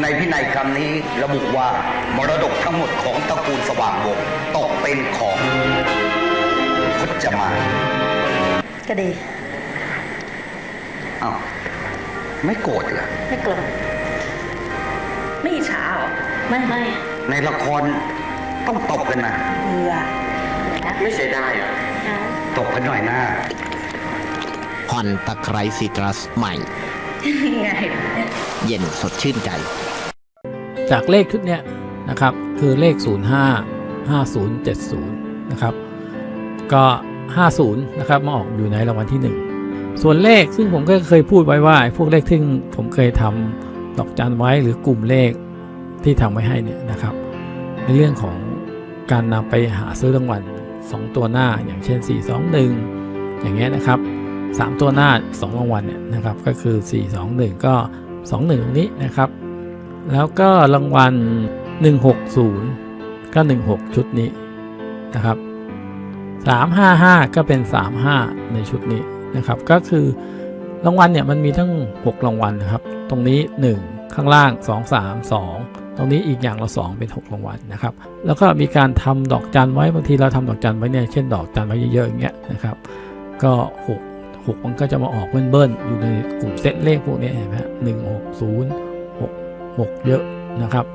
ในพินัยกรรมนี้ระบุว่ามรดกทั้งหมดของตระกูลสว่างวงศ์ตกเป็นของพจมานก็ดีอ้าวไม่โกรธเหรอไม่โกรธไม่อิจฉาเหรอไม่ไม่ในละครต้องตบกันนะเบื่อไม่เสียดายเหรอตบกันหน่อยหน้าผ่อนตะไคร้ซีตรัสใหม่ ไงเย็นสดชื่นใจ จากเลขชุดเนี้ยนะครับคือเลข 05 5070 นะครับก็ 50 นะครับมาออกอยู่ในรางวัลที่ 1 ส่วนเลขซึ่งผมก็เคยพูดไว้ว่าพวกเลขที่ผมเคยทำดอกจันไว้หรือกลุ่มเลขที่ทำไว้ให้เนี่ยนะครับ ในเรื่องของการนำไปหาซื้อรางวัล2ตัวหน้าอย่างเช่น 421 อย่างเงี้ยนะครับ 3 ตัวหน้า 2 รางวัลเนี่ยนะครับก็คือ 421 ก็ 21 ตรงนี้นะครับ แล้วก็รางวัล 160 ก็ 16 ชุดนี้นะครับ 355 ก็เป็น 35 ในชุดนี้นะครับ ก็คือรางวัลเนี่ยมันมีทั้ง 6 รางวัลนะครับ ตรงนี้ 1 ข้างล่าง 2 3 2 ตรงนี้อีกอย่างละ 2 เป็น 6 รางวัลนะครับ แล้วก็มีการทำดอกจันไว้บางทีเราทำดอกจันไว้เนี่ยเช่นดอกจันไว้เยอะๆอย่างเงี้ยนะครับ ก็ 6 6 มันก็จะมาออกเบิ้ลๆอยู่ในกลุ่มเซตเลขพวกนี้เห็นไหมหนึ่งหกศูนย์หกหกเยอะนะครับ